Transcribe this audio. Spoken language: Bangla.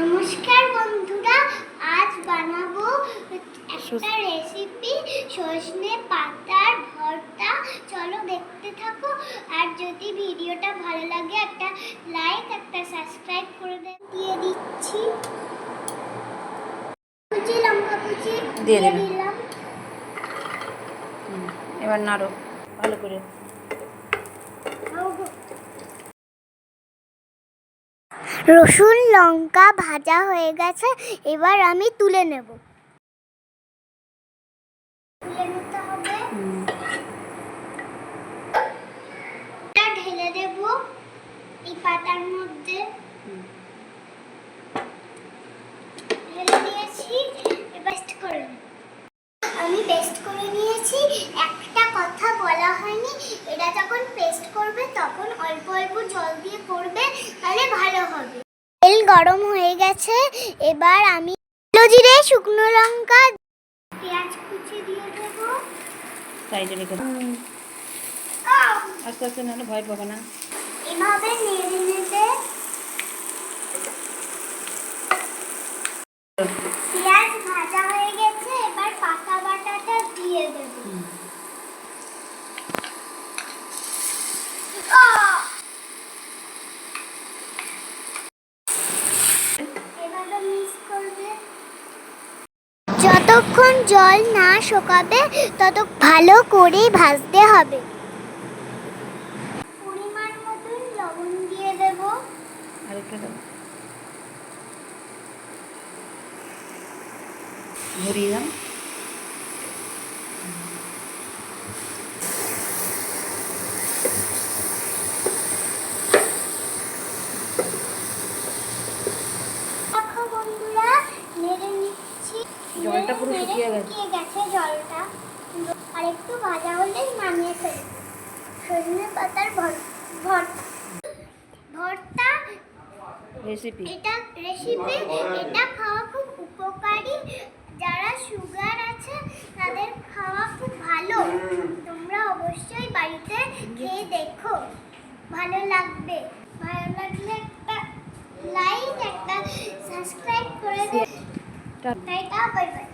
নমস্কার বন্ধুরা আজ বানাবো একটা রেসিপি সজনে পাতার ভর্তা। চলো দেখতে থাকো আর যদি ভিডিওটা ভালো লাগে একটা লাইক একটা সাবস্ক্রাইব করে দিয়ে দিচ্ছি। কুচি লঙ্কা কুচি দিয়ে দিলাম। এবার নাড়ো ভালো করে। রসুন লঙ্কা ভাজা হয়ে গেছে এবার আমি তুলে নেব তুলে নিতে হবে হুম, এটা ঢেলে দেব এই পাতার মধ্যে হুম। ঢেলে দিয়েছি পেস্ট করে নেব। আমি পেস্ট করে নিয়েছি একটা কথা বলা হয়নি এটা যখন পেস্ট করবে তখন অল্প অল্প জল দিয়ে করবে তাহলে ভালো হবে তেল গরম হয়ে গেছে এবার আমি জিরে শুকনো লঙ্কা পেঁয়াজ কুচি দিয়ে দেব। সাইডে রেখে। আস্তে আস্তে না ভয় পাবে না। এভাবে নেড়ে নেবে পেঁয়াজ ভাজা হয়ে গেছে এবার পাতা বাটাটা দিয়ে দেবো হুম, আহ! এভাবে মিক্স করবে যতক্ষণ জল না শোকাবে তত ভালো করে ভাজতে হবে। পরিমাণ মতন লবণ দিয়ে দেবো দেখো বন্ধুরা নেড়ে নিচ্ছি জলটা পুরো শুকিয়ে গেছে। জলটা। আর একটু ভাজা হলেই নামিয়ে ফেলব সজনে পাতার ভর- ভর- ভর্তা রেসিপি এটা রেসিপি এটা খাওয়া খুব উপকারী। যারা সুগার আছে তাদের খাওয়া খুব ভালো। তোমরা অবশ্যই বাড়িতে খেয়ে দেখো। ভালো লাগবে। ভালো লাগলে একটা লাইক একটা সাবস্ক্রাইব